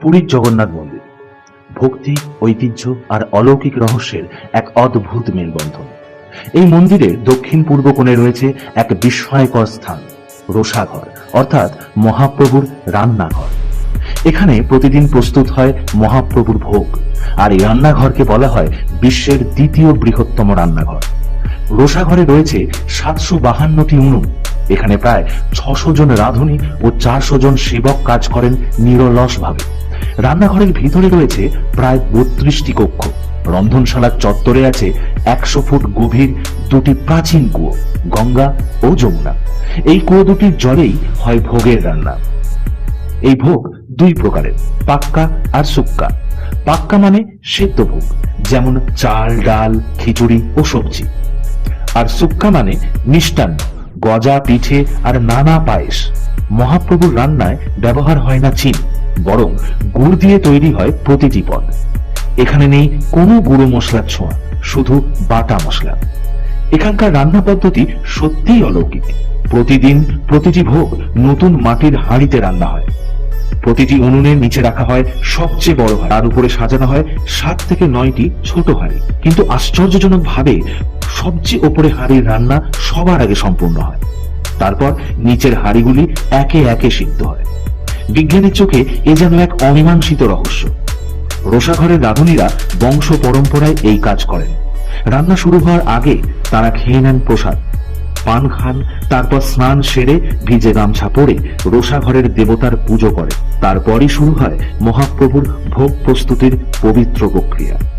পুরীর জগন্নাথ মন্দির। ভক্তি, ঐতিহ্য আর অলৌকিক রহস্যের এক অদ্ভুত মেলবন্ধন। এই মন্দিরের দক্ষিণ পূর্ব কোণে রয়েছে এক বিস্ময়কর স্থান, রোষাঘর, অর্থাৎ মহাপ্রভুর রান্নাঘর। এখানে প্রতিদিন প্রস্তুত হয় মহাপ্রভুর ভোগ, আর এই রান্নাঘরকে বলা হয় বিশ্বের দ্বিতীয় বৃহত্তম রান্নাঘর। রোষাঘরে রয়েছে সাতশো বাহান্নটি উনুন এখানে প্রায় ছশো জন রাঁধুনি ও চারশো জন সেবক কাজ করেন নিরলসভাবে। রান্নাঘরের ভিতরে রয়েছে প্রায় বত্রিশটি কক্ষ। রন্ধনশালার চত্বরে আছে একশো ফুট গভীর দুটি প্রাচীন কুয়ো, গঙ্গা ও যমুনা। এই কুয়ো দুটির জলেই হয় ভোগের রান্না। এই ভোগ দুই প্রকারের, পাক্কা আর সুক্কা পাক্কা মানে সেদ্ধ ভোগ, যেমন চাল, ডাল, খিচুড়ি ও সবজি। আর সুক্কা মানে মিষ্টান্ন। গজা, পিঠে আর নানা পায়েস। মহাপ্রভুর রান্নায় ব্যবহার হয় না চিন, বরং গুড় দিয়ে তৈরি হয় প্রতিটি পদ। এখানে নেই কোনো গুঁড়ো মশলার ছোঁয়া, শুধু বাটা মশলা। এখানকার রান্না পদ্ধতি সত্যিই অলৌকিক। প্রতিদিন প্রতিটি ভোগ নতুন মাটির হাঁড়িতে রান্না হয়। প্রতিটি উনুনের নিচে রাখা হয় সবচেয়ে বড় হাঁড়ি। তার উপরে সাজানো হয় সাত থেকে নয়টি ছোট হাঁড়ি। কিন্তু আশ্চর্যজনক ভাবে সবচেয়ে ওপরে হাঁড়ির রান্না সবার আগে সম্পূর্ণ হয়। তারপর নিচের হাঁড়িগুলি একে একে সিদ্ধ হয়। বিজ্ঞানের চোখে এ যেন এক অমীমাংসিত রহস্য। রোষাঘরের রাঁধুনিরা বংশ পরম্পরায় এই কাজ করেন। রান্না শুরু হওয়ার আগে তারা খেয়ে নেন প্রসাদ। পান খান, তারপর স্নান সেরে ভিজে গামছা পরে রোষাঘরের দেবতার পুজো করে। তারপরই শুরু হয় মহাপ্রভুর ভোগ প্রস্তুতির পবিত্র প্রক্রিয়া।